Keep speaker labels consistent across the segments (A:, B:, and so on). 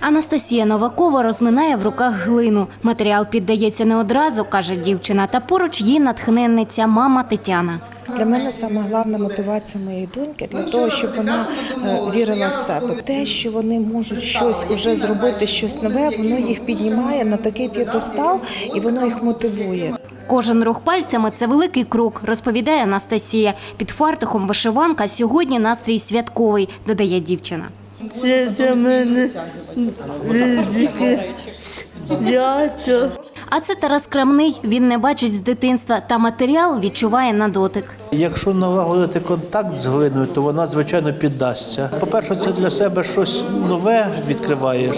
A: Анастасія Новакова розминає в руках глину. Матеріал піддається не одразу, каже дівчина, та поруч її натхненниця мама Тетяна.
B: Для мене саме головна мотивація моєї доньки для того, щоб вона е, вірила в себе. Те, що вони можуть щось уже зробити, щось нове, воно їх піднімає на такий п'єдестал і воно їх мотивує.
A: Кожен рух пальцями це великий крок, розповідає Анастасія. Під фартухом вишиванка сьогодні настрій святковий, додає дівчина.
C: Це для мене велике свято.
A: А це Тарас Крамний. Він не бачить з дитинства та матеріал відчуває на дотик.
D: Якщо налагодити контакт з глиною, то вона звичайно піддасться. По-перше, це для себе щось нове відкриваєш.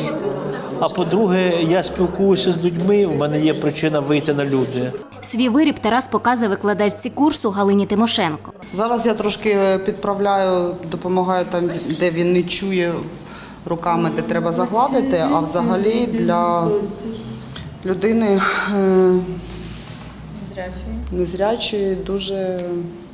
D: А по-друге, я спілкуюся з людьми. У мене є причина вийти на люди.
A: Свій виріб Тарас показує викладачці курсу Галині Тимошенко.
E: Зараз я трошки підправляю, допомагаю там, де він не чує руками, де треба загладити, а взагалі для людини е, незрячої дуже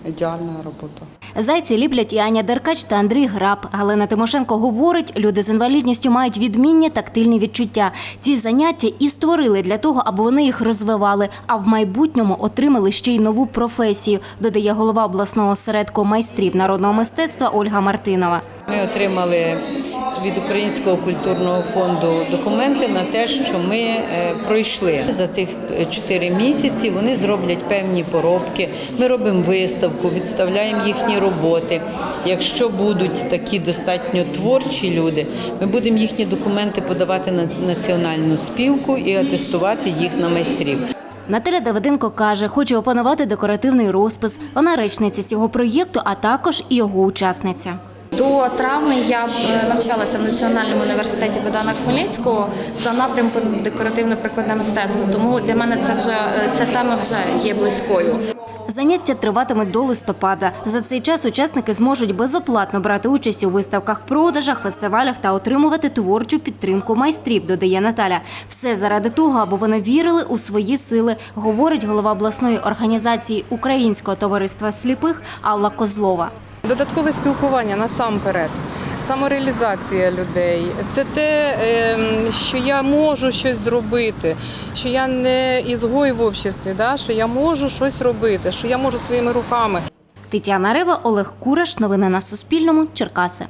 E: ідеальна робота.
A: Зайці ліплять і Аня Деркач та Андрій Граб. Галина Тимошенко говорить, люди з інвалідністю мають відмінні тактильні відчуття. Ці заняття і створили для того, аби вони їх розвивали, а в майбутньому отримали ще й нову професію, додає голова обласного осередку майстрів народного мистецтва Ольга Мартинова.
F: Ми отримали від Українського культурного фонду документи на те, що ми е, пройшли за тих е, чотири місяці. Вони зроблять певні поробки. Ми робимо виставку, відставляємо їхні роботи. Якщо будуть такі достатньо творчі люди, ми будемо їхні документи подавати на національну спілку і атестувати їх на майстрів.
A: Наталя Давиденко каже, хоче опанувати декоративний розпис. Вона речниця цього проєкту, а також і його учасниця.
G: До травми я е, навчалася в Національному університеті Богдана Хмельницького за напрямком декоративно-прикладне мистецтво. Тому для мене це вже е, ця тема вже є близькою.
A: Заняття триватимуть до листопада. За цей час учасники зможуть безоплатно брати участь у виставках, продажах, фестивалях та отримувати творчу підтримку майстрів, додає Наталя. Все заради того, аби вони вірили у свої сили, говорить голова обласної організації Українського товариства сліпих Алла Козлова.
H: Додаткове спілкування насамперед, самореалізація людей це те, ем, що я можу щось зробити, що я не ізгой в обществі, да? що я можу щось робити, що я можу своїми руками.
A: Тетяна Рева, Олег Кураш. Новини на Суспільному. Черкаси.